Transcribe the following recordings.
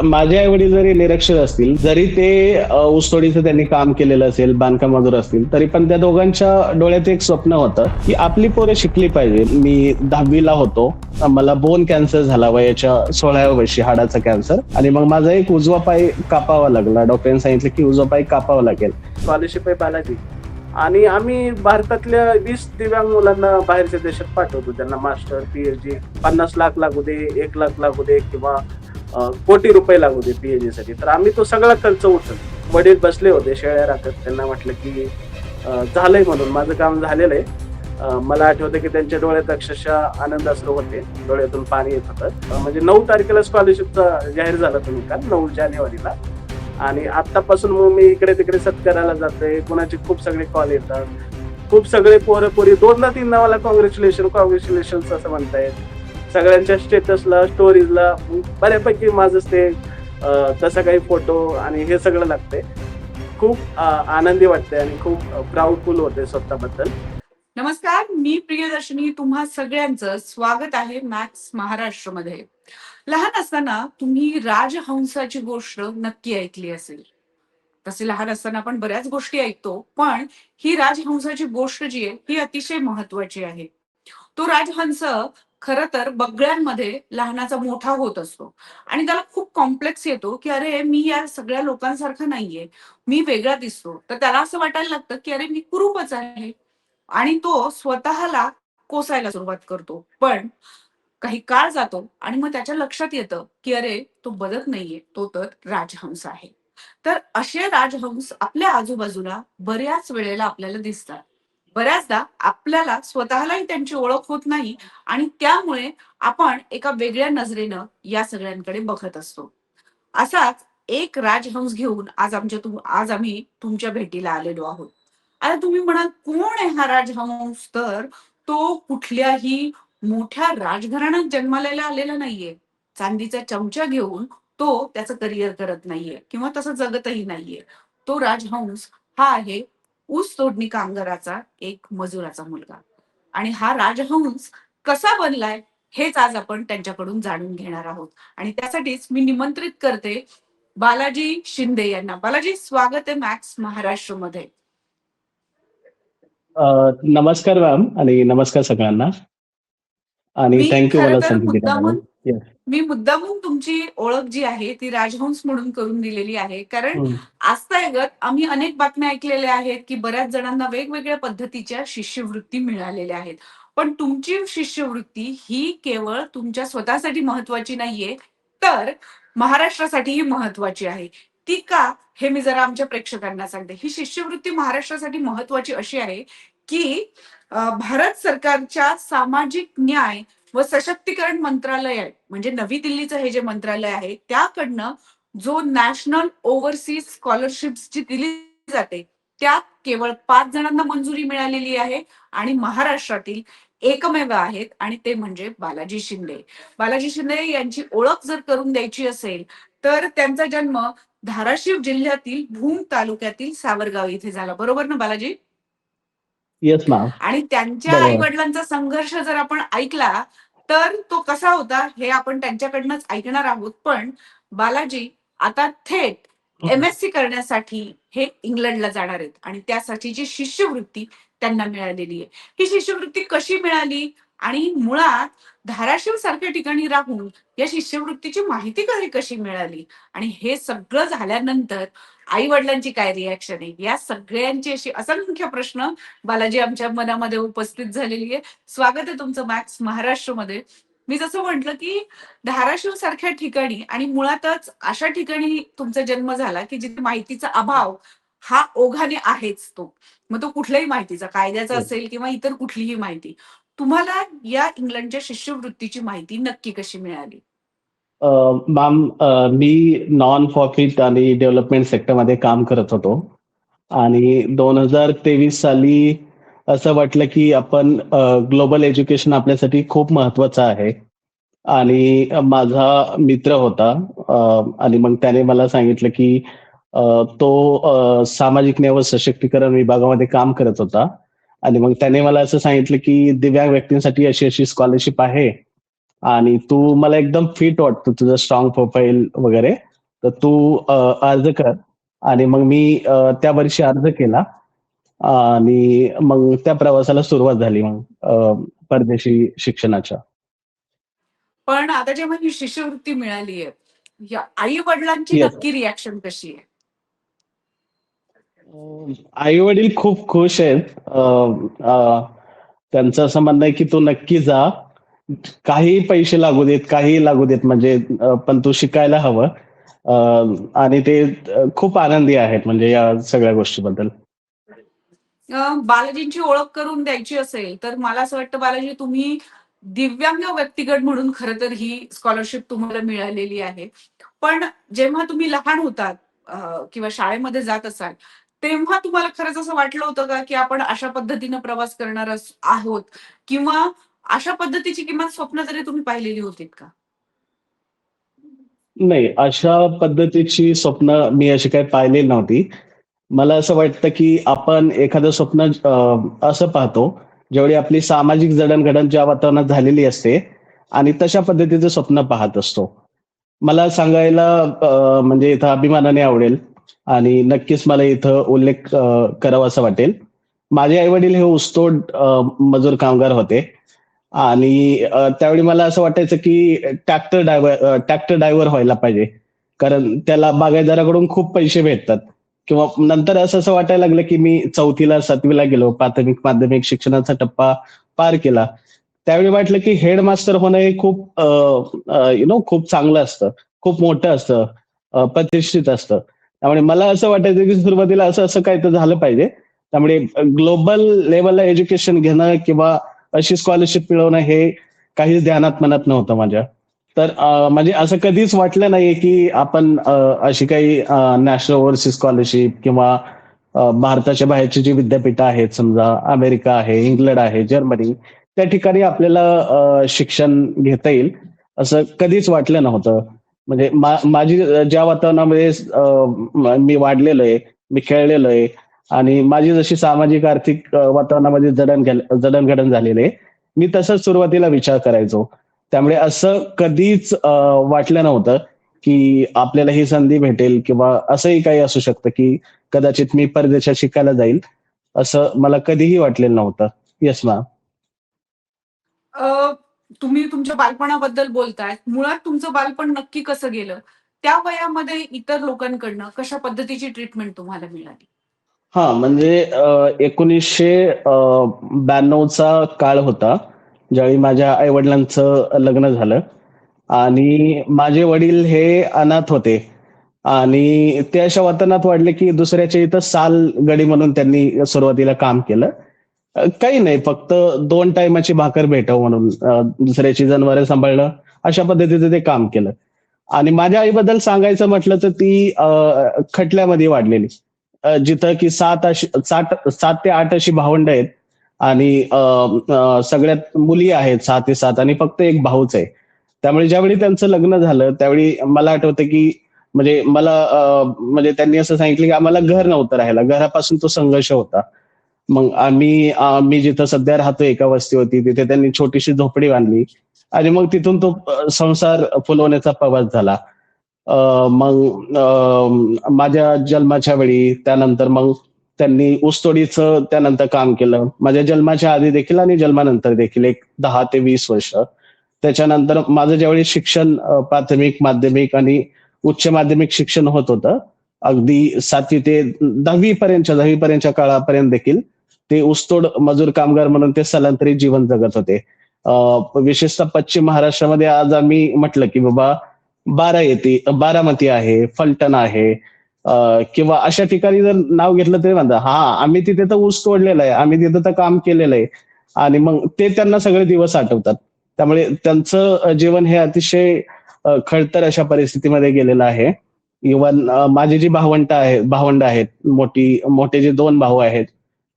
माझे आई वडील जरी निरक्षर असतील जरी ते ऊसतोडीचं त्यांनी काम केलेलं असेल बांधकाम मजूर असतील तरी पण त्या दोघांच्या डोळ्यात एक स्वप्न होतं की आपली पोरं शिकली पाहिजे. मी दहावीला होतो. मला बोन कॅन्सर झाला वयाच्या सोळाव्या वर्षी हाडाचा कॅन्सर आणि मग माझा एक उजवा पाय कापावा लागला. डॉक्टरांनी सांगितलं की उजवा पाय कापावा लागेल. स्कॉलरशिप आहे बालाजी. आणि आम्ही भारतातल्या वीस दिव्यांग मुलांना बाहेरच्या देशात पाठवतो. त्यांना मास्टर पीएचडी पन्नास लाख लागू दे एक लाख लागू दे किंवा कोटी रुपये लागू दे पीएचडी साठी. तर आम्ही तो सगळा खर्च उचलतो वडील बसले होते शेळ्या राखत. त्यांना म्हटलं की झालंय म्हणून. माझं काम झालेलं आहे. मला आठवतं की त्यांच्या डोळ्यात अक्षरशः आनंद असलो होते. डोळ्यातून पाणी येत होतं. म्हणजे नऊ तारखेला स्कॉलरशिपचा जाहीर झाला तुम्ही काल नऊ जानेवारीला. आणि आत्तापासून मग मी इकडे तिकडे सत्काराला जाते कुणाचे खूप सगळे कॉल येतात. खूप सगळे पोरं पोरी दोनदा तीनदा मला कॉंग्रॅच्युलेशन कॉंग्रॅच्युलेशन असं म्हणतायत. सगळ्यांच्या स्टेटसला स्टोरीजला बऱ्यापैकी माझं ते तसा काही फोटो आणि हे सगळं लागते खूप आनंदी वाटते आणि खूप प्राऊडफुल होते स्वतःबद्दल. नमस्कार मी प्रियदर्शनी. तुम्हा सगळ्यांचं स्वागत आहे मॅक्स महाराष्ट्रमध्ये. लहान असताना तुम्ही राजहंसाची गोष्ट नक्की ऐकली असेल. तसे लहान असताना आपण बऱ्याच गोष्टी ऐकतो पण ही राजहंसाची गोष्ट जी आहे ही अतिशय महत्वाची आहे. तो राजहंस खर तर बगळ्यांमध्ये लहानाचा मोठा होत असतो. आणि त्याला खूप कॉम्प्लेक्स येतो की अरे मी या सगळ्या लोकांसारखा नाहीये. मी वेगळा दिसतो. तर त्याला असं वाटायला लागतं की अरे मी कुरूपच आहे. आणि तो स्वतःला कोसायला सुरुवात करतो. पण काही काळ जातो आणि मग त्याच्या लक्षात येतं की अरे तो बदत नाहीये. तो तर राजहंस आहे. तर असे राजहंस आपल्या आजूबाजूला बऱ्याच वेळेला आपल्याला दिसतात. बऱ्याचदा आपल्याला स्वतःलाही त्यांची ओळख होत नाही आणि त्यामुळे आपण एका वेगळ्या नजरेनं या सगळ्यांकडे बघत असतो. असाच एक राजहंस घेऊन आज आमच्या तुम आज आम्ही तुमच्या भेटीला आलेलो आहोत. आता तुम्ही म्हणाल कोण आहे हा राजहंस? तर तो कुठल्याही मोठ्या राजघराण्यात जन्मालेला आलेला नाहीये. चांदीचा चमचा घेऊन तो त्याचं करिअर करत नाहीये किंवा तसं जगतही नाहीये. तो राजहंस हा आहे ऊस तोडणी कामगाराचा एक मजुराचा मुलगा. आणि हा राजहंस कसा बनलाय हेच आज आपण त्यांच्याकडून जाणून घेणार आहोत. आणि त्यासाठीच मी निमंत्रित करते बालाजी शिंदे यांना. बालाजी स्वागत आहे मॅक्स महाराष्ट्रमध्ये. अ, नमस्कार मॅम आणि नमस्कार सगळ्यांना. आणि थँक्यू मला मी मुद्दामून तुमची ओळख जी आहे ती राजहंस म्हणून करून दिलेली आहे. कारण. आजतागत आम्ही अनेक बातम्या ऐकलेल्या आहेत की बऱ्याच जणांना वेगवेगळ्या पद्धतीच्या शिष्यवृत्ती मिळालेल्या आहेत. पण तुमची शिष्यवृत्ती ही केवळ तुमच्या स्वतःसाठी महत्वाची नाहीये तर महाराष्ट्रासाठीही महत्वाची आहे. ती का? हे मी जरा आमच्या प्रेक्षकांना सांगते. ही शिष्यवृत्ती महाराष्ट्रासाठी महत्वाची अशी आहे की भारत सरकारच्या सामाजिक न्याय व सशक्तीकरण मंत्रालय आहे. म्हणजे नवी दिल्लीचं हे जे मंत्रालय आहे त्याकडनं जो नॅशनल ओव्हरसीज स्कॉलरशिप जी दिली जाते त्यात केवळ पाच जणांना मंजुरी मिळालेली आहे आणि महाराष्ट्रातील एकमेव आहेत आणि ते म्हणजे बालाजी शिंदे. बालाजी शिंदे यांची ओळख जर करून द्यायची असेल तर त्यांचा जन्म धाराशिव जिल्ह्यातील भूम तालुक्यातील सावरगाव इथे झाला. बरोबर ना बालाजी? येस मॅम आणि त्यांच्या. आई वडिलांचा संघर्ष जर आपण ऐकला तर तो कसा होता हे आपण त्यांच्याकडनंच ऐकणार आहोत. पण बालाजी आता थेट एम एस सी करण्यासाठी हे इंग्लंडला जाणार आहेत. आणि त्यासाठीची शिष्यवृत्ती त्यांना मिळालेली आहे. ही शिष्यवृत्ती कशी मिळाली? आणि मुळात धाराशिव सारख्या ठिकाणी राहून या शिष्यवृत्तीची माहिती कधी कशी मिळाली? आणि हे सगळं झाल्यानंतर आई वडिलांची काय रिॲक्शन आहे? या सगळ्यांची अशी असंख्य प्रश्न बालाजी आमच्या मनामध्ये उपस्थित झालेली आहे स्वागत आहे तुमचं मॅक्स महाराष्ट्रमध्ये. मी जसं म्हटलं की धाराशिव सारख्या ठिकाणी आणि मुळातच अशा ठिकाणी तुमचा जन्म झाला की जिथे माहितीचा अभाव हा ओघाने आहेच तो. मग तो कुठल्याही माहितीचा कायद्याचा हो. असेल किंवा इतर कुठलीही माहिती. तुम्हाला या इंग्लंडच्या शिष्यवृत्तीची माहिती नक्की कशी मिळाली? मॅम मी नॉन प्रॉफिट आणि डेव्हलपमेंट सेक्टरमध्ये काम करत होतो. आणि दोन हजार तेवीस साली असं वाटलं की आपण ग्लोबल एज्युकेशन आपल्यासाठी खूप महत्वाचं आहे. आणि माझा मित्र होता आणि मग त्याने मला सांगितलं की तो सामाजिक न्याय व सशक्तीकरण विभागामध्ये काम करत होता. आणि मग त्याने मला असं सांगितलं की दिव्यांग व्यक्तींसाठी अशी अशी स्कॉलरशिप आहे. आणि तू मला एकदम फिट वाटतो तुझं स्ट्रॉंग प्रोफाईल वगैरे. तर तू अर्ज कर. आणि मग मी त्या वर्षी अर्ज केला. आणि मग त्या प्रवासाला सुरुवात झाली मग परदेशी शिक्षणाच्या. पण आता जेव्हा ही शिष्यवृत्ती मिळाली आहे या आई वडिलांची. नक्की रिॲक्शन कशी आहे? आई वडील खूप खुश आहेत. त्यांचं असं म्हणणं आहे की तू नक्की जा. काही पैसे लागू देत काही लागू देत म्हणजे पण तू शिकायला हवं. आणि ते खूप आनंदी आहेत म्हणजे या सगळ्या गोष्टीबद्दल. बालाजींची ओळख करून द्यायची असेल तर मला असं वाटतं बालाजी तुम्ही दिव्यांग व्यक्तिगत म्हणून खरं तर ही स्कॉलरशिप तुम्हाला मिळालेली आहे. पण जेव्हा तुम्ही लहान होतात किंवा शाळेमध्ये जात असाल तेव्हा तुम्हाला खरंच असं वाटलं होतं का की आपण अशा पद्धतीनं प्रवास करणार आहोत? किंवा अशा पद्धतीची किमान स्वप्न तरी तुम्ही पाहिलेली होतीत का? नाही अशा पद्धतीची स्वप्न मी अशी काही पाहिलेली नव्हती. मला असं वाटतं की आपण एखादं स्वप्न असं पाहतो जेवढी आपली सामाजिक जडणघडण ज्या वातावरणात झालेली असते आणि तशा पद्धतीचं स्वप्न पाहत असतो. मला सांगायला म्हणजे इथं अभिमानाने आवडेल आणि नक्कीच मला इथं उल्लेख करावा असं वाटेल. माझे आई वडील हे ऊसतोड मजूर कामगार होते. आणि त्यावेळी मला असं वाटायचं की ट्रॅक्टर ड्रायव्हर ट्रॅक्टर ड्रायव्हर व्हायला पाहिजे. कारण त्याला बागायतदाराकडून खूप पैसे भेटतात. किंवा नंतर असं असं वाटायला लागलं की मी चौथीला सातवीला गेलो. प्राथमिक माध्यमिक शिक्षणाचा टप्पा पार केला. त्यावेळी वाटलं की हेडमास्टर होणं हे खूप यु नो खूप चांगलं असतं. खूप मोठं असतं. प्रतिष्ठित असतं. त्यामुळे मला असं वाटायचं की सुरुवातीला असं असं काही तर झालं पाहिजे. त्यामुळे ग्लोबल लेवलला एज्युकेशन घेणं किंवा अशी स्कॉलरशिप मिळवणं हे काहीच ध्यानात मनात नव्हतं माझ्या. तर म्हणजे असं कधीच वाटलं नाहीये की आपण अशी काही नॅशनल ओव्हरसीज स्कॉलरशिप किंवा भारताच्या बाहेरची जी विद्यापीठं आहेत समजा अमेरिका आहे इंग्लंड आहे जर्मनी त्या ठिकाणी आपल्याला शिक्षण घेता येईल असं कधीच वाटलं नव्हतं. म्हणजे माझी ज्या वातावरणामध्ये मी वाढलेलो आहे मी खेळलेलो आहे आणि माझी जशी सामाजिक आर्थिक वातावरणामध्ये जडणघडण झालेले मी तसंच सुरुवातीला विचार करायचो. त्यामुळे असं कधीच वाटलं नव्हतं की आपल्याला ही संधी भेटेल किंवा असंही काही असू शकतं की कदाचित मी परदेशात शिकायला जाईल असं मला कधीही वाटलेलं नव्हतं. येस मॅम तुम्ही तुमच्या बालपणाबद्दल बोलताय. मुळात तुमचं बालपण नक्की कसं गेलं? त्या वयामध्ये इतर लोकांकडनं कशा पद्धतीची ट्रीटमेंट तुम्हाला मिळाली? हा म्हणजे एकोणीसशे ब्याण्णवचा काळ होता ज्यावेळी माझ्या आई वडिलांचं लग्न झालं. आणि माझे वडील हे अनाथ होते. आणि ते अशा वातावरणात वाढले की दुसऱ्याच्या इथं साल गडी म्हणून त्यांनी सुरुवातीला काम केलं. काही नाही फक्त दोन टायमाची भाकर भेटव म्हणून दुसऱ्याची जनावरे सांभाळणं अशा पद्धतीचं ते काम केलं. आणि माझ्या आईबद्दल सांगायचं म्हटलं तर ती खटल्यामध्ये वाढलेली. जिथं की सात अशी सात सात ते आठ अशी भावंड आहेत. आणि सगळ्यात मुली आहेत सहा ते सात आणि फक्त एक भाऊच आहे. त्यामुळे ज्यावेळी त्यांचं लग्न झालं त्यावेळी मला आठवतं की म्हणजे मला म्हणजे त्यांनी असं सांगितलं की आम्हाला घर नव्हतं राहायला. घरापासून तो संघर्ष होता. मग आम्ही मी जिथं सध्या राहतो एका वस्तीवरती तिथे त्यांनी छोटीशी झोपडी बांधली. आणि मग तिथून तो संसार फुलवण्याचा प्रवास झाला. मग अ, माझ्या जन्माच्या वेळी त्यानंतर मग त्यांनी ऊसतोडीचं त्यानंतर काम केलं. माझ्या जन्माच्या आधी देखील आणि जन्मानंतर देखील एक दहा ते वीस वर्ष. त्याच्यानंतर माझं ज्यावेळी शिक्षण प्राथमिक माध्यमिक आणि उच्च माध्यमिक शिक्षण होत होतं अगदी सातवी ते दहावी पर्यंतच्या दहावी पर्यंतच्या काळापर्यंत देखील ते ऊसतोड मजूर कामगार म्हणून ते स्थलांतरित जीवन जगत होते. विशेषतः पश्चिम महाराष्ट्रामध्ये आज आम्ही म्हटलं की बाबा बारा येते बारामती आहे फलटण आहे किंवा अशा ठिकाणी जर नाव घेतलं तरी म्हणतात हा आम्ही तिथे तर ऊस तोडलेलं आहे आम्ही तिथे तर काम केलेलं आहे. आणि मग ते त्यांना सगळे दिवस आठवतात. त्यामुळे त्यांचं जीवन हे अतिशय खडतर अशा परिस्थितीमध्ये गेलेलं आहे. इवन माझी जी भावंड आहेत भावंड आहेत मोठी मोठे जे दोन भाऊ आहेत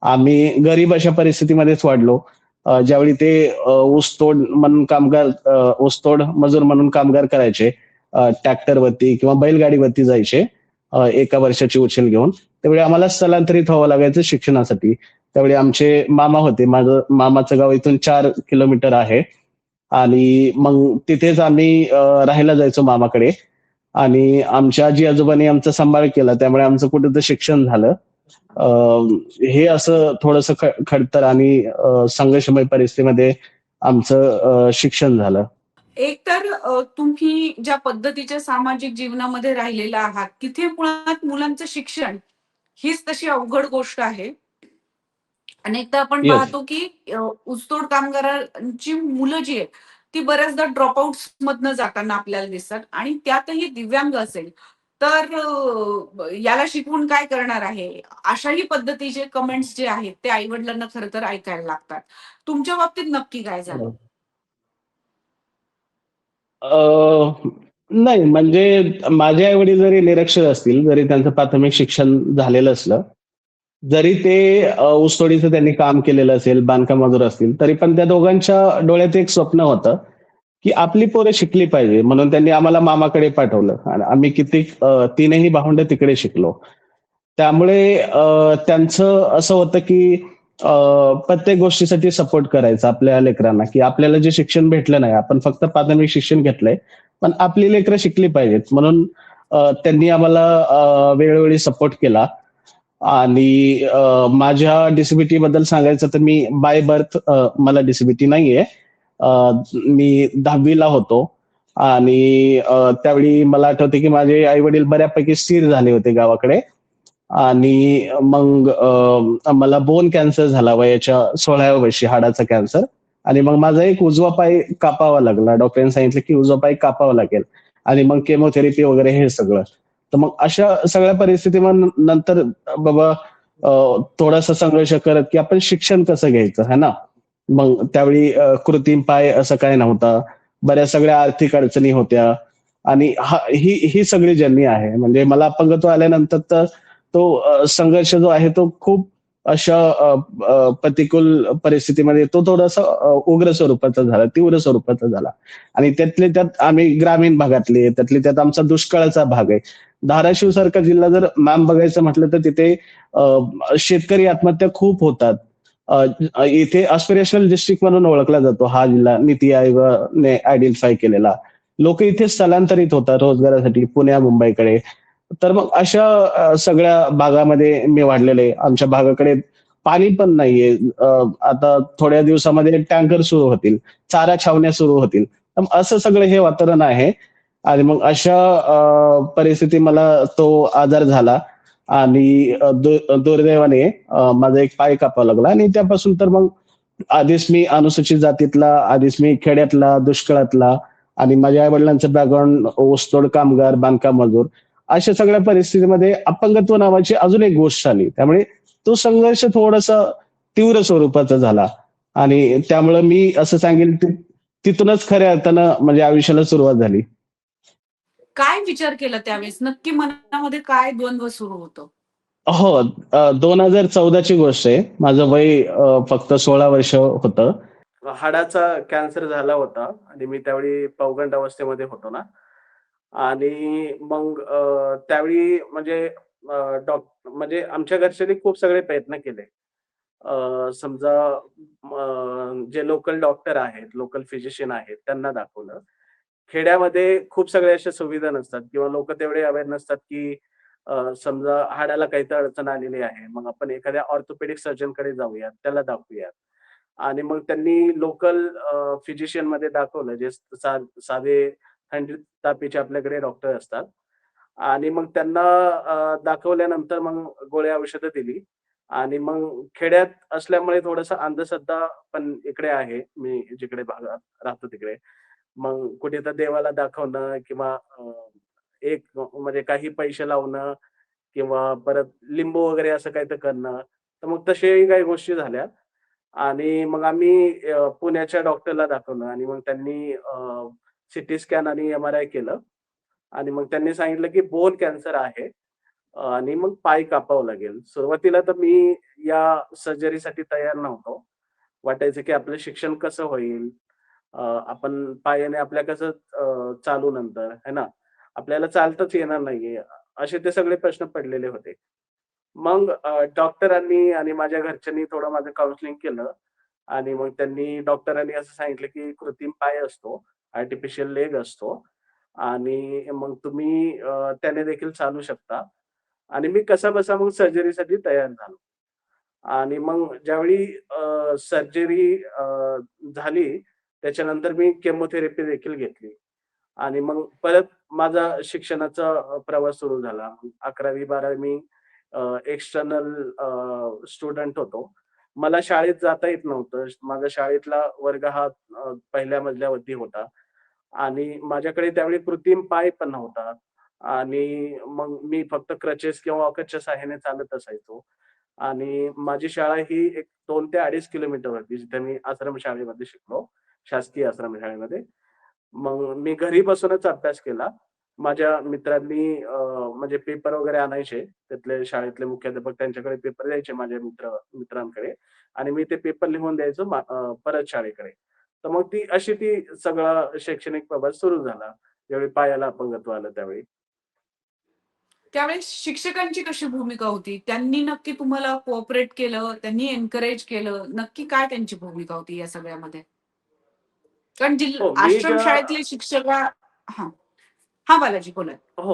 आम्ही गरीब अशा परिस्थितीमध्येच वाढलो. ज्यावेळी ते ऊसतोड म्हणून कामगार ऊसतोड मजूर म्हणून कामगार करायचे ट्रॅक्टरवरती किंवा बैलगाडीवरती जायचे एका वर्षाची उचल घेऊन. त्यावेळी आम्हाला स्थलांतरित व्हावं लागायचं शिक्षणासाठी. त्यावेळी आमचे मामा होते. माझं मामाचं गाव इथून चार किलोमीटर आहे. आणि मग तिथेच आम्ही राहायला जायचो मामाकडे. आणि आमच्या आजी आजोबांनी आमचा सांभाळ केला. त्यामुळे आमचं कुठं तर शिक्षण झालं. हे असं थोडस खडतर आणि संघर्षमय परिस्थितीमध्ये आमचं शिक्षण झालं. एक तर तुम्ही ज्या पद्धतीच्या सामाजिक जीवनामध्ये राहिलेला आहात तिथे मुळात मुलांचं शिक्षण हीच तशी अवघड गोष्ट आहे. अनेकदा आपण. पाहतो की अ, ऊसतोड कामगारांची मुलं जी आहेत ती बऱ्याचदा ड्रॉपआउट मधनं जाताना आपल्याला दिसतात आणि त्यातही दिव्यांग असेल तर याला शिकवून काय करणार आहे? अशाही पद्धतीचे कमेंट्स जे आहेत ते आई वडिलांना खरं तर ऐकायला लागतात. तुमच्या बाबतीत नक्की काय झालं? अ, नाही म्हणजे माझे आई वडील जरी निरक्षर असतील जरी त्यांचं प्राथमिक शिक्षण झालेलं असलं जरी ते ऊसतोडीचं त्यांनी काम केलेलं असेल बांधकाम मजूर असतील तरी पण त्या दोघांच्या डोळ्यात एक स्वप्न होतं की आपली पोरं शिकली पाहिजे. म्हणून त्यांनी आम्हाला मामाकडे पाठवलं. आणि आम्ही किती तीनही भावंड तिकडे शिकलो. त्यामुळे त्यांचं असं होतं की प्रत्येक गोष्टीसाठी सपोर्ट करायचा आपल्या लेकरांना की आपल्याला जे शिक्षण भेटलं नाही आपण फक्त प्राथमिक शिक्षण घेतलंय पण आपली लेकरं शिकली पाहिजेत. म्हणून त्यांनी आम्हाला वेळोवेळी सपोर्ट केला. आणि माझ्या डिसेबिलिटी बद्दल सांगायचं तर मी बाय बर्थ मला डिसेबिलिटी नाहीये. मी दहावीला होतो. आणि त्यावेळी मला आठवते की माझे आई वडील बऱ्यापैकी स्थिर झाले होते गावाकडे. आणि मग मला बोन कॅन्सर झाला वयाच्या सोळाव्या वर्षी हाडाचा कॅन्सर आणि मग माझा एक उजवा पाय कापावा लागला. डॉक्टरांनी सांगितलं की उजवा पाय कापावा लागेल. आणि मग केमोथेरपी वगैरे हे सगळं. तर मग अशा सगळ्या परिस्थितीमध्ये नंतर बाबा थोडासा संघर्ष करत की आपण शिक्षण कसं घ्यायचं है ना? मग त्यावेळी कृत्रिम पाय असं काय नव्हता. बऱ्याच सगळ्या आर्थिक अडचणी होत्या. आणि हा ही ही सगळी जर्नी आहे. म्हणजे मला अपंगत्व आल्यानंतर तर तो संघर्ष जो आहे तो खूप अशा प्रतिकूल परिस्थितीमध्ये तो थोडासा उग्र स्वरूपाचा झाला तीव्र स्वरूपाचा झाला. आणि त्यातले त्यात आम्ही ग्रामीण भागातले त्यातले त्यात आमचा दुष्काळाचा भाग आहे. धाराशिव सारखा जिल्हा जर मॅम बघायचं म्हटलं तर तिथे शेतकरी आत्महत्या खूप होतात. इथे अस्पिरेशनल डिस्ट्रिक्ट म्हणून ओळखला जातो हा जिल्हा नीती आयोगाने आयडेंटिफाय केलेला. लोक इथे स्थलांतरित होतात रोजगारासाठी पुण्या मुंबईकडे. तर मग अशा सगळ्या भागामध्ये मी वाढलेले आमच्या भागाकडे पाणी पण नाहीये. आता थोड्या दिवसामध्ये टँकर सुरू होतील. चारा छावण्या सुरू होतील. तर असं सगळं हे वातावरण आहे. आणि मग अशा परिस्थिती मला तो आजार झाला. आणि दुर्दैवाने माझा एक पाय कापावा लागला. आणि त्यापासून तर मग आधीच मी अनुसूचित जातीतला आधीच मी खेड्यातला दुष्काळातला आणि माझ्या आई वडिलांचं बॅकग्राऊंड ऊसतोड कामगार बांधकाम मजूर अशा सगळ्या परिस्थितीमध्ये अपंगत्व नावाची अजून एक गोष्ट आली. त्यामुळे तो संघर्ष थोडासा तीव्र स्वरूपाचा झाला. आणि त्यामुळे मी असं सांगेल तिथूनच खऱ्या अर्थानं म्हणजे आयुष्याला सुरुवात झाली. काय विचार केला त्यावेळेस? नक्की मनामध्ये काय द्वंद्व सुरू होतं? हो दोन हजार चौदाची गोष्ट आहे. माझं वय अ, फक्त सोळा वर्ष होतं. हाडाचा कॅन्सर झाला होता आणि मी त्यावेळी पौगंड अवस्थेमध्ये होतो ना. आणि मग त्यावेळी म्हणजे डॉक म्हणजे आमच्या घरच्यांनी खूप सगळे प्रयत्न केले. समजा जे लोकल डॉक्टर आहेत, लोकल फिजिशियन आहेत त्यांना दाखवलं. खेड्यामध्ये खूप सगळ्या अशा सुविधा नसतात किंवा लोक तेवढे अवेअर नसतात, की समजा हाडाला काहीतरी अडचण आलेली आहे. मग आपण एखाद्या ऑर्थोपेडिक सर्जनकडे जाऊयात, त्याला दाखवूयात. आणि मग त्यांनी लोकल फिजिशियनमध्ये दाखवलं, जे सा साधे थंडी तापीचे आपल्याकडे डॉक्टर असतात. आणि मग त्यांना दाखवल्यानंतर मग गोळ्या औषधं दिली आणि मग खेड्यात असल्यामुळे थोडंसं अंधश्रद्धा पण इकडे आहे. मी जिकडे भागात राहतो तिकडे. मग कुठे तर देवाला दाखवणं किंवा एक म्हणजे काही पैसे लावणं किंवा परत लिंबू वगैरे असं काही तर करणं. तर मग तसेही काही गोष्टी झाल्या आणि मग आम्ही पुण्याच्या डॉक्टरला दाखवलं आणि मग त्यांनी सीटी स्कॅन आणि एम-आर-आय केलं आणि मग त्यांनी सांगितलं, की बोन कॅन्सर आहे आणि मग पाय कापावं लागेल. सुरुवातीला तर मी या सर्जरीसाठी तयार नव्हतो. वाटायचं, की आपलं शिक्षण कसं होईल? आपण पायाने आपल्या कसं चालू नंतर, है ना? आपल्याला चालताच येणार नाहीये. असे ते सगळे प्रश्न पडलेले होते. मग डॉक्टरांनी आणि माझ्या घरच्यांनी थोडं माझं काउन्सिलिंग केलं आणि मग त्यांनी डॉक्टरांनी असं सांगितलं की कृत्रिम पाय असतो आर्टिफिशियल लेग असतो. आणि मग तुम्ही त्याने देखील चालू शकता. आणि मी कसा बसा मग सर्जरीसाठी तयार झालो. आणि मग ज्यावेळी सर्जरी झाली त्याच्यानंतर मी केमोथेरपी देखील घेतली. आणि मग परत माझा शिक्षणाचा प्रवास सुरू झाला. अकरावी बारावी मी एक्सटर्नल स्टुडंट होतो. मला शाळेत जाता येत नव्हतं. माझा शाळेतला वर्ग हा पहिल्या मजल्यावरती होता. आणि माझ्याकडे त्यावेळी कृत्रिम पाय पण नव्हता. आणि मग मी फक्त क्रचेस किंवा वॉकरच्या साह्याने चालत असायचो. आणि माझी शाळा ही एक दोन ते अडीच किलोमीटर होती जिथे मी आश्रम शाळेमध्ये शिकलो शासकीय आश्रम शाळेमध्ये. मग मी घरी बसूनच अभ्यास केला. माझ्या मित्रांनी म्हणजे पेपर वगैरे आणायचे त्यातले शाळेतले मुख्याध्यापक त्यांच्याकडे पेपर द्यायचे माझ्या मित्र मित्रांकडे. आणि मी ते पेपर लिहून द्यायचो परत शाळेकडे. तर मग ती अशी ती सगळा शैक्षणिक प्रवास सुरू झाला. ज्यावेळी पायाला अपंगत्व आलं त्यावेळी. त्यावेळेस शिक्षकांची कशी भूमिका होती? त्यांनी नक्की तुम्हाला कोऑपरेट केलं? त्यांनी एनकरेज केलं? नक्की काय त्यांची भूमिका होती या सगळ्यामध्ये? कारण जिल्हा हो, आश्रम शाळेतले शिक्षक हा. हा बालाजी बोला. हो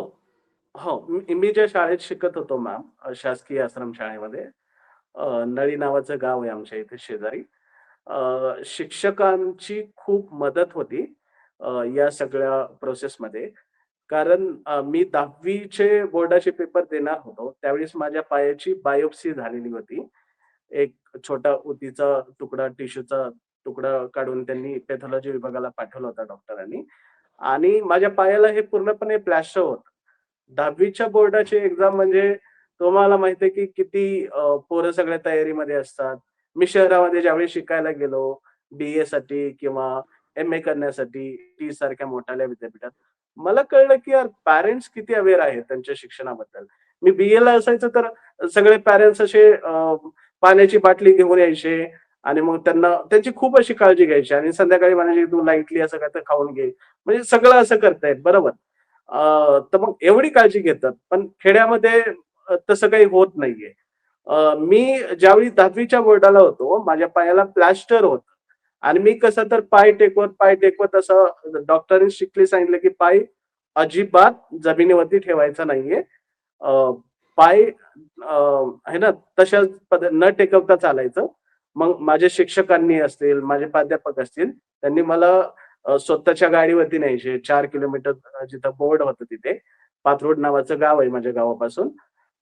हो. मी ज्या शाळेत शिकत होतो मॅम शासकीय आश्रम शाळेमध्ये नळी नावाचं गाव आहे आमच्या इथे शेजारी. शिक्षकांची खूप मदत होती या सगळ्या प्रोसेसमध्ये कारण मी दहावीचे बोर्डाचे पेपर देणार होतो. त्यावेळेस माझ्या पायाची बायोप्सी झालेली होती. एक छोटा उतीचा तुकडा टिश्यूचा तुकडा काढून त्यांनी पॅथॉलॉजी विभागाला पाठवला होता डॉक्टरांनी आणि माझ्या पायाला हे पूर्णपणे प्लॅस्टर होत. दहावीच्या बोर्डाची एक्झाम म्हणजे तुम्हाला माहिती आहे की किती पोरं सगळ्या तयारीमध्ये असतात. मी शहरामध्ये ज्यावेळी शिकायला गेलो बी ए साठी किंवा एम ए करण्यासाठी टी सारख्या मोठ्या विद्यापीठात मला कळलं की यार पॅरेंट्स किती अवेअर आहेत त्यांच्या शिक्षणाबद्दल. मी बी ला असायचं तर सगळे पॅरेंट्स असे पाण्याची बाटली घेऊन यायचे आणि मग त्यांना त्यांची खूप अशी काळजी घ्यायची आणि संध्याकाळी म्हणायचे तू लाईटली असं काय तर खाऊन घे. म्हणजे सगळं असं करतायत बरोबर. तर मग एवढी काळजी घेतात पण खेड्यामध्ये तसं काही होत नाहीये. मी ज्यावेळी दहावीच्या बोर्डाला होतो माझ्या पायाला प्लास्टर होत. आणि मी कसं तर पाय टेकवत पाय टेकवत असं डॉक्टरांनी शिकले सांगितलं की पाय अजिबात जमिनीवरती ठेवायचा नाहीये. पाय आहे ना तशाच पद न टेकवता चालायचं. मग माझ्या शिक्षकांनी असतील माझे प्राध्यापक असतील त्यांनी मला स्वतःच्या गाडीवरती न्यायचे. चार किलोमीटर जिथं बोर्ड होतं तिथे. पाथरोड नावाचं गाव आहे माझ्या गावापासून.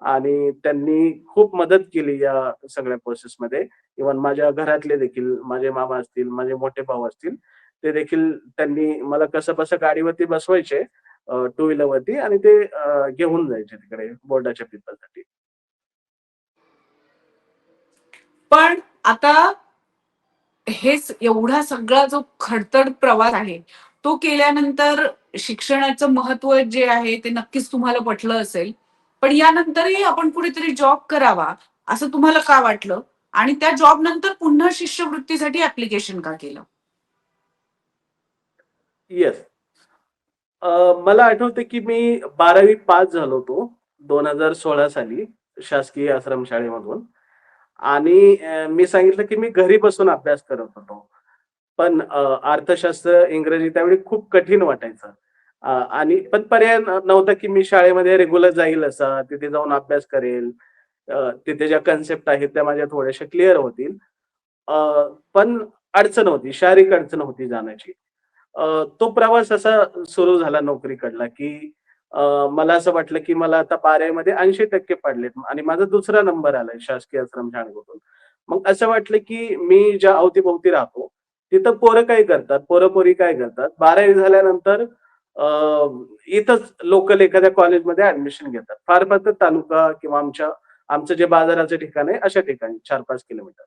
आणि त्यांनी खूप मदत केली या सगळ्या प्रोसेसमध्ये इव्हन माझ्या घरातले देखील माझे मामा असतील माझे मोठे भाऊ असतील ते देखील त्यांनी मला कसं कसं गाडीवरती बसवायचे टू व्हीलरवरती आणि ते घेऊन जायचे तिकडे बोर्डाच्या पेपरसाठी पण आता हेच एवढा सगळा जो खडतड प्रवास आहे तो केल्यानंतर शिक्षणाचं महत्त्व जे आहे ते नक्कीच तुम्हाला पटलं असेल. पण यानंतरही आपण कुठेतरी जॉब करावा असं तुम्हाला का वाटलं? आणि त्या जॉब नंतर पुन्हा शिष्यवृत्तीसाठी ऍप्लिकेशन का केलं? येस मला आठवते की मी बारावी पास झालो होतो दोन हजार सोळा साली शासकीय आश्रम शाळेमधून. आणि मी सांगितलं की मी घरी बसून अभ्यास करत होतो. पण अर्थशास्त्र इंग्रजी त्यावेळी खूप कठीण वाटायचं. आणि पण पर्याय नव्हता की मी शाळेमध्ये रेग्युलर जाईल असा तिथे जाऊन अभ्यास करेल. तिथे ज्या कन्सेप्ट आहेत त्या माझ्या थोड्याशा क्लिअर होतील. पण अडचण होती शारीरिक अडचण होती जाण्याची. तो प्रवास असा सुरू झाला नोकरीकडला की मला असं वाटलं की मला आता बारावीमध्ये ऐंशी टक्के पडलेत आणि माझा दुसरा नंबर आलाय शासकीय आश्रम शाळेमधून मग असं वाटलं की मी ज्या अवतीभोवती राहतो तिथं पोरं काय करतात? पोरं पोरी काय करतात? बारावी झाल्यानंतर इथंच लोकल एखाद्या कॉलेजमध्ये ऍडमिशन घेतात. फार फार तर तालुका किंवा आमच्या आमचं जे बाजाराचं ठिकाण आहे अशा ठिकाणी चार पाच किलोमीटर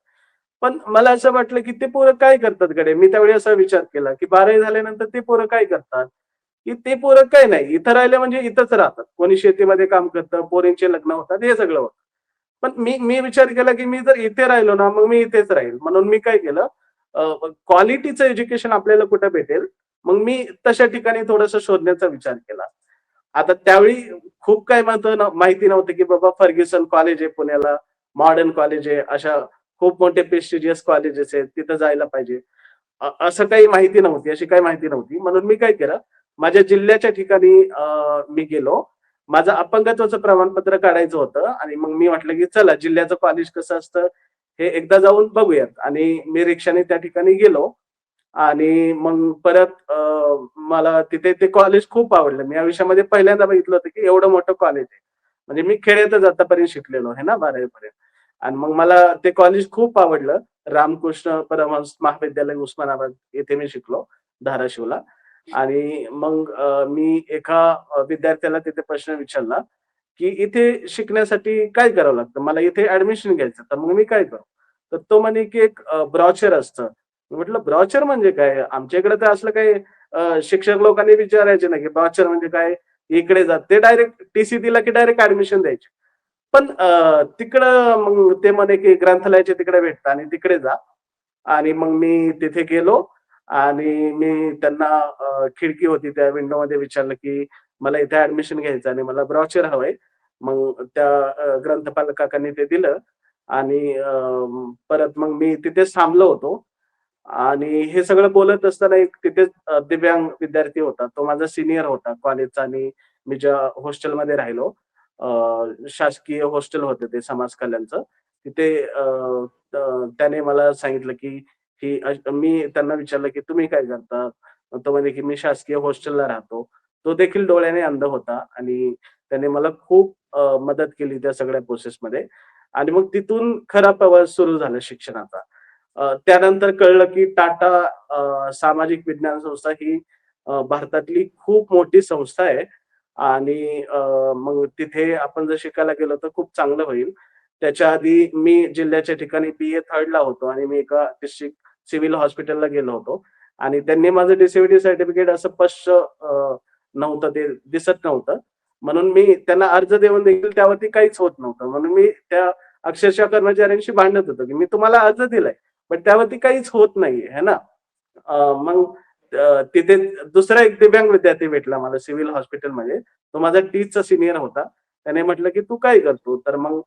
पण मला असं वाटलं की ते पोरं काय करतात कडे मी त्यावेळी असा विचार केला की बारावी झाल्यानंतर ते पोरं काय करतात? की ते पोरं काय नाही इथं राहिले म्हणजे इथंच राहतात. कोणी शेतीमध्ये काम करतं पोरींचे लग्न होतात हे सगळं होतं. पण मी मी विचार केला की मी जर इथे राहिलो ना मग मी इथेच राहील. म्हणून मी काय केलं क्वालिटीचं एज्युकेशन आपल्याला कुठे भेटेल? मग मी तशा ठिकाणी थोडस शोधण्याचा विचार केला. आता त्यावेळी खूप काय माहिती माहिती नव्हतं की बाबा फर्ग्युसन कॉलेज आहे पुण्याला मॉडर्न कॉलेज आहे अशा खूप मोठे प्रेस्टिजियस कॉलेजेस आहेत तिथं जायला पाहिजे. असं काही माहिती नव्हती अशी काही माहिती नव्हती. म्हणून मी काय केलं माझ्या जिल्ह्याच्या ठिकाणी मी गेलो. माझं अपंगत्वाचं प्रमाणपत्र काढायचं होतं आणि मग मी म्हटलं की चला जिल्ह्याचं कॉलेज कसं असतं हे एकदा जाऊन बघूयात. आणि मी रिक्षाने त्या ठिकाणी गेलो. आणि मग परत मला तिथे ते कॉलेज खूप आवडलं. मी आयुष्यामध्ये पहिल्यांदा बघितलं होतं की एवढं मोठं कॉलेज आहे. म्हणजे मी खेड्यातच आतापर्यंत शिकलेलो आहे ना बारावीपर्यंत. आणि मग मला ते कॉलेज खूप आवडलं. रामकृष्ण परमहंस महाविद्यालय उस्मानाबाद येथे मी शिकलो धाराशिवला. आणि मग मी एका विद्यार्थ्याला तिथे प्रश्न विचारला की इथे शिकण्यासाठी काय करावं लागतं? मला इथे ऍडमिशन घ्यायचं तर मग मी काय करू? तर तो म्हणे की एक ब्रॉचर असतं. म्हटलं ब्रॉचर म्हणजे काय? आमच्या इकडे तर असलं काही शिक्षक लोकांनी विचारायचे ना की ब्रॉचर म्हणजे काय? इकडे जात ते डायरेक्ट टीसी दिला की डायरेक्ट ऍडमिशन द्यायचे. पण तिकडं मग ते म्हणे की ग्रंथालयाचे तिकडे भेटतं आणि तिकडे जा. आणि मग मी तिथे गेलो आणि मी त्यांना खिडकी होती त्या विंडो मध्ये विचारलं की मला इथे ऍडमिशन घ्यायचं आणि मला ब्रॉचर हवंय. मग त्या ग्रंथपालकांनी ग्रंथपाल काकांनी ते दिलं आणि परत मग मी तिथेच थांबलो होतो. आणि हे सगळं बोलत असताना एक तिथेच दिव्यांग विद्यार्थी होता. तो माझा सिनियर होता कॉलेजचा आणि मी ज्या हॉस्टेलमध्ये राहिलो शासकीय हॉस्टेल होते ते समाज कल्याणचं. तिथे त्याने मला सांगितलं की ही मी त्यांना विचारलं की तुम्ही काय करता? तो म्हणजे की मी शासकीय हॉस्टेलला राहतो. तो देखील डोळ्याने अंध होता आणि त्याने मला खूप मदत केली त्या सगळ्या प्रोसेसमध्ये आणि मग तिथून खरा प्रवास सुरू झाला शिक्षणाचा. त्यानंतर कळलं की टाटा सामाजिक विज्ञान संस्था ही भारतातली खूप मोठी संस्था आहे. आणि मग तिथे आपण जर शिकायला गेलो तर खूप चांगलं होईल. त्याच्या आधी मी जिल्ह्याच्या ठिकाणी बी ए थर्डला होतो आणि मी एका डिस्ट्रिक्ट सिव्हिल हॉस्पिटलला गेलो होतो. आणि त्यांनी माझं डिसेबिलिटी सर्टिफिकेट असं स्पष्ट नव्हतं ते दिसत नव्हतं. म्हणून मी त्यांना अर्ज देऊन देखील त्यावरती काहीच होत नव्हतं. म्हणून मी त्या अक्षरशः कर्मचाऱ्यांशी भांडत होतो की मी तुम्हाला अर्ज दिलाय. पण त्यावरती काहीच होत नाहीये है ना? मग तिथे दुसरा एक दिव्यांग विद्यार्थी भेटला मला सिव्हिल हॉस्पिटलमध्ये. तो माझा टीचचा सिनियर होता. त्याने म्हटलं की तू काय करतो? तर मग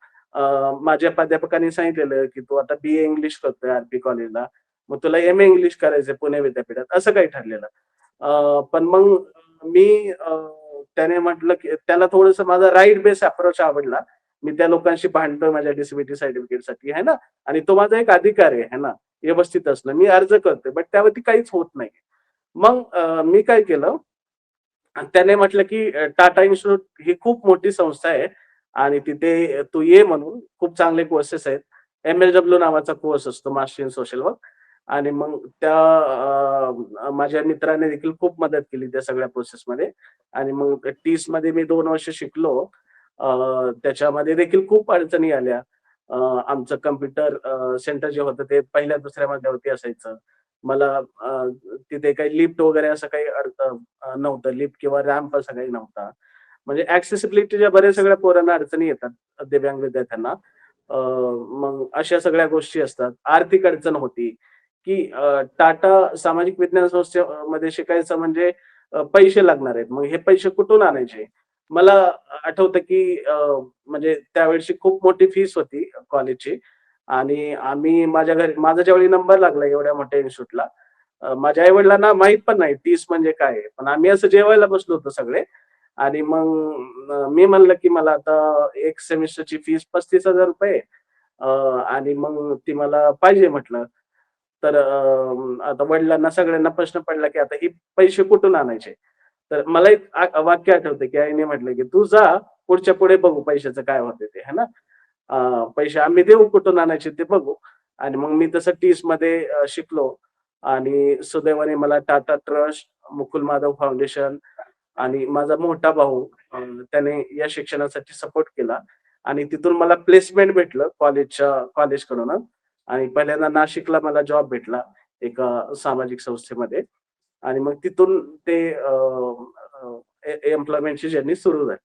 माझ्या प्राध्यापकांनी सांगितलेलं की तू आता बी ए इंग्लिश करतोय आरपी कॉलेजला मग तुला एम ए इंग्लिश करायचंय पुणे विद्यापीठात. असं काही ठरलेलं. पण मग मी त्याने म्हटलं की त्याला थोडस माझा राईट बेस अप्रोच आवडला. मी त्या लोकांशी भांडतोय माझ्या डिसेबिलिटी सर्टिफिकेटसाठी है ना? आणि तो माझा एक अधिकार आहे है ना? व्यवस्थित असणं. मी अर्ज करतोय बट त्यावरती काहीच होत नाही मग मी काय केलं? त्याने म्हटलं की टाटा इन्स्टिट्यूट ही खूप मोठी संस्था आहे आणि तिथे तू ये म्हणून. खूप चांगले कोर्सेस आहेत. एम एल डब्ल्यू नावाचा कोर्स असतो मास्टर इन सोशल वर्क आणि मग त्या माझ्या मित्राने देखील खूप मदत केली त्या सगळ्या प्रोसेसमध्ये आणि मग टीसमध्ये मी दोन वर्ष शिकलो. त्याच्यामध्ये देखील खूप अडचणी आल्या. आमचं कम्प्युटर सेंटर जे होतं ते पहिल्या दुसऱ्या मजल्यावरती असायचं. मला तिथे काही लिफ्ट वगैरे असं काही अड- नव्हतं. लिफ्ट किंवा रॅम्प असं काही नव्हता. म्हणजे ऍक्सेसिबिलिटीच्या बऱ्याच सगळ्या पोरांना अडचणी येतात दिव्यांग विद्यार्थ्यांना. मग अशा सगळ्या गोष्टी असतात. आर्थिक अडचण होती की टाटा सामाजिक विज्ञान संस्थेमध्ये शिकायचं म्हणजे पैसे लागणार आहेत. मग हे पैसे कुठून आणायचे? मला आठवतं की म्हणजे त्यावेळेची खूप मोठी फीस होती कॉलेजची आणि आम्ही माझ्या घरी माझा ज्यावेळी नंबर लागला एवढ्या मोठ्या इन्स्टिट्यूटला माझ्या आई वडिलांना माहीत पण नाही तीस म्हणजे काय पण आम्ही असं जेवायला बसलो होतो सगळे. आणि मग मी म्हणलं की मला आता एक सेमिस्टरची फीस पस्तीस हजार रुपये आणि मग ती मला पाहिजे म्हटलं. तर आता वडिलांना सगळ्यांना प्रश्न पडला की आता ही पैसे कुठून आणायचे? तर मला एक वाक्य आठवतं की आईने म्हटलं की तू जा पुढच्या पुढे बघू पैशाचं काय होते ते है ना? पैसे आम्ही देऊ कुठून आणायचे ते बघू. आणि मग मी तसं टीसमध्ये शिकलो. आणि सुदैवाने मला टाटा ट्रस्ट मुकुल माधव फाउंडेशन आणि माझा मोठा भाऊ त्याने या शिक्षणासाठी सपोर्ट केला. आणि तिथून मला प्लेसमेंट भेटलं कॉलेजच्या कॉलेजकडून. आणि पहिल्यांदा नाशिकला मला जॉब भेटला एका सामाजिक संस्थेमध्ये. आणि मग तिथून ते एम्प्लॉयमेंटची जर्नी सुरू झाली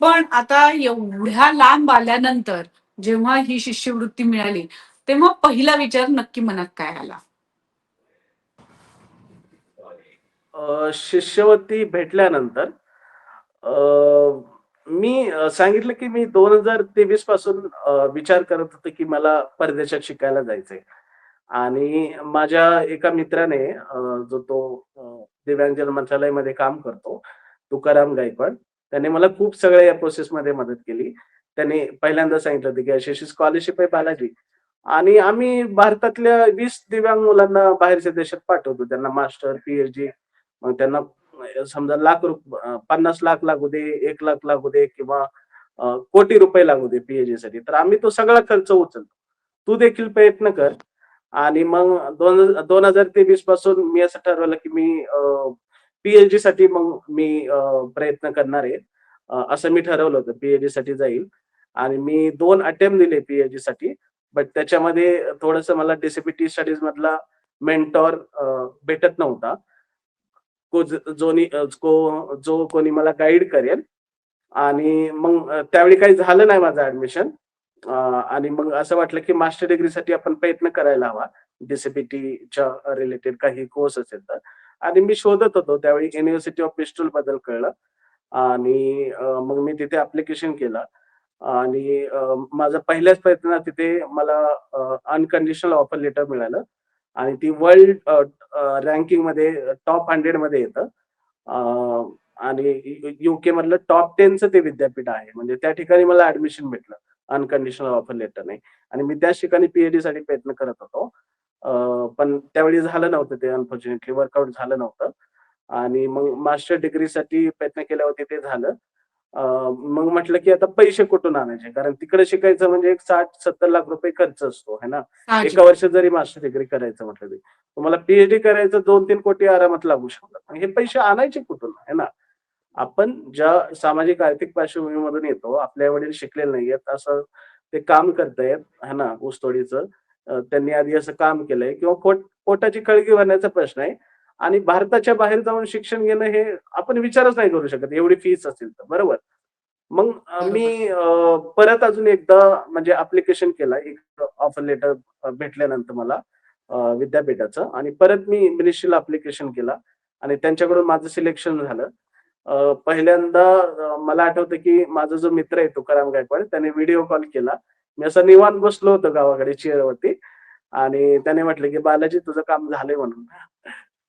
पण आता एवढ्या लांब आल्यानंतर जेव्हा ही शिष्यवृत्ती मिळाली तेव्हा पहिला विचार नक्की मनात काय आला शिष्यवृत्ती भेटल्यानंतर मी सांगितलं की मी 2023 पासून अ, विचार करत होतो की मला परदेशात शिकायला जायचंय. आणि माझ्या एका मित्राने जो तो दिव्यांग जन मंत्रालयामध्ये काम करतो, तुकाराम गायकवाड. त्याने मला खूप सगळ्या या प्रोसेसमध्ये मदत केली. त्याने पहिल्यांदा सांगितलं होतं की अशी-अशी स्कॉलरशिप आहे बालाजी आणि आम्ही भारतातल्या वीस दिव्यांग मुलांना बाहेरच्या देशात पाठवतो. त्यांना मास्टर, पीएचडी मग त्यांना समजा लाख रुप पन्नास लाख लागू दे, एक लाख लागू दे किंवा कोटी रुपये लागू दे पीएचडी साठी तर आम्ही तो सगळा खर्च उचलतो. तू देखील प्रयत्न कर आणि मग दोन 2023 पासून मी असं ठरवलं की मी पीएचडी साठी मग मी प्रयत्न करणार आहे. असं मी ठरवलं होतं. पीएचडी साठी जाईल. आणि मी दोन अटेम्प्ट दिले पीएचडी साठी. बट त्याच्यामध्ये थोडस मला डिसिबिलिटी स्टडीज मधला मेंटॉर भेटत नव्हता. को जोनी को जो कोणी मला गाईड करेल. आणि मग त्यावेळी काही झालं नाही माझं ऍडमिशन आणि मग असं वाटलं की मास्टर डिग्रीसाठी आपण प्रयत्न करायला हवा. डिसेबिलिटीच्या रिलेटेड काही कोर्स असेल तर. आणि मी शोधत होतो त्यावेळी युनिव्हर्सिटी ऑफ ब्रिस्टलबद्दल कळलं आणि मग मी तिथे अप्लिकेशन केलं आणि माझा पहिल्याच प्रयत्नात तिथे मला अनकंडिशनल ऑफर लेटर मिळालं आणि ती वर्ल्ड रँकिंगमध्ये टॉप 100 मध्ये येतं. आणि युके यूके मधलं टॉप टेनचं ते विद्यापीठ आहे. म्हणजे त्या ठिकाणी मला ऍडमिशन भेटलं अनकंडिशनल ऑफर लेटरने आणि मी त्याच ठिकाणी पी-एच-डीसाठी प्रयत्न करत होतो. पण त्यावेळी झालं नव्हतं ते अनफॉर्च्युनेटली वर्कआउट झालं नव्हतं आणि मग मास्टर डिग्रीसाठी प्रयत्न केल्यावरती ते झालं. मग म्हटलं की आता पैसे कुठून आणायचे? कारण तिकडे शिकायचं म्हणजे एक 60-70 लाख रुपये खर्च असतो, है ना? एका वर्षात जरी मास्टर डिग्री करायचं म्हटलं तरी. तुम्हाला पी-एच-डी करायचं 2-3 कोटी आरामात लागू शकतात. हे पैसे आणायचे कुठून? है ना? आपण ज्या सामाजिक आर्थिक पार्श्वभूमीमधून येतो, आपले वडील शिकलेले नाहीयेत, असं ते काम करतायत, है ना, ऊसतोडीचं. त्यांनी आधी असं काम केलंय किंवा पोट पोटाची खळगी भरण्याचा प्रश्न आहे आणि भारताच्या बाहेर जाऊन शिक्षण घेणं हे आपण विचारच नाही करू शकत, एवढी फीस असेल तर, बरोबर? मग. मी परत अजून एकदा म्हणजे ॲप्लिकेशन केलं. एक ऑफर लेटर भेटल्यानंतर मला विद्यापीठाचं आणि परत मी मिनिस्ट्रीला ॲप्लिकेशन केलं आणि त्यांच्याकडून माझं सिलेक्शन झालं. पहिल्यांदा मला आठवतं की माझा जो मित्र आहे तुकाराम गायकवाड त्याने व्हिडिओ कॉल केला. मी असं निवांत बसलो होतो गावाकडे चेअरवरती आणि त्याने म्हटलं की "बालाजी तुझं काम झालंय" म्हणून.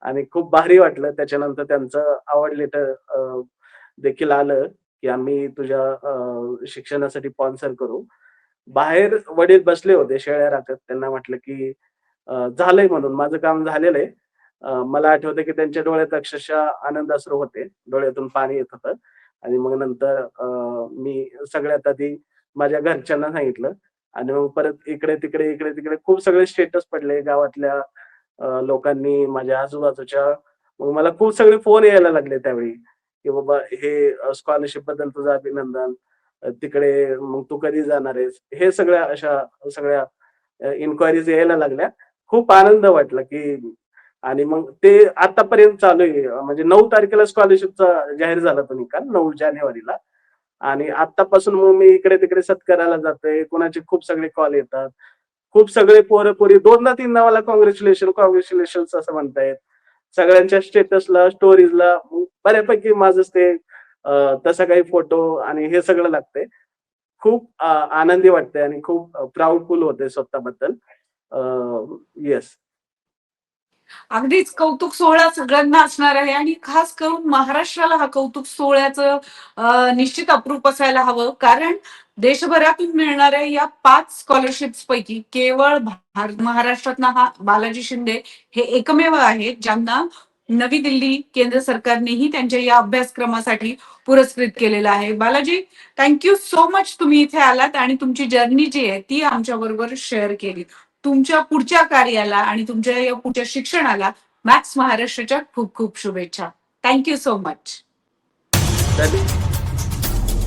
आणि खूप भारी वाटलं. त्याच्यानंतर त्यांचं आवड लेटर देखील आलं की आम्ही तुझ्या शिक्षणासाठी स्पॉन्सर करू. बाहेर वडील बसले होते शेळ्या राखत. त्यांना म्हटलं की झालंय म्हणून माझं काम झालेलं आहे. मला आठवतं की त्यांच्या डोळ्यात अक्षरशः आनंदाश्रू होते. डोळ्यातून पाणी येत होतं आणि मग नंतर मी सगळ्यात आधी माझ्या घरच्यांना सांगितलं आणि मग परत इकडे-तिकडे, इकडे-तिकडे खूप सगळे स्टेटस पडले गावातल्या लोकांनी, माझ्या आजूबाजूच्या. मग मला खूप सगळे फोन यायला लागले त्यावेळी, की "बाबा हे स्कॉलरशिपबद्दल तुझं अभिनंदन. तिकडे मग तू कधी जाणार आहेस?" हे सगळ्या अशा सगळ्या इन्क्वायरीज यायला लागल्या. खूप आनंद वाटला की आणि मग ते आतापर्यंत चालू आहे. म्हणजे नऊ तारखेला स्कॉलरशिपचा जाहीर झाला तो निकाल नऊ जानेवारीला आणि आतापासून मग मी इकडे-तिकडे सत्काराला जातोय. कोणाचे खूप सगळे कॉल येतात. खूप सगळे पोरं-पोरी 2दा-3दा मला कॉंग्रॅच्युलेशन कॉंग्रॅच्युलेशन असं म्हणतायत. सगळ्यांच्या स्टेटसला, स्टोरीजला बऱ्यापैकी माझंच ते तसा काही फोटो आणि हे सगळं लागतंय. खूप आनंदी वाटतंय आणि खूप प्राऊडफुल होते स्वतःबद्दल. येस. अगदीच कौतुक सोहळा सगळ्यांना असणार आहे आणि खास करून महाराष्ट्राला हा कौतुक सोहळ्याचं निश्चित अप्रूप असायला हवं. कारण देशभरातून मिळणाऱ्या या पाच स्कॉलरशिप्स पैकी केवळ भार महाराष्ट्रातला हा बालाजी शिंदे हे एकमेव आहेत, ज्यांना नवी दिल्ली केंद्र सरकारनेही त्यांच्या या अभ्यासक्रमासाठी पुरस्कृत केलेलं आहे. Balaji, thank you so much तुम्ही इथे आलात आणि तुमची जर्नी जी आहे ती आमच्याबरोबर शेअर केली. तुमच्या पुढच्या कार्याला आणि तुमच्या या पुढच्या शिक्षणाला मॅथ्स महाराष्ट्राच्या खूप खूप शुभेच्छा. Thank you so much.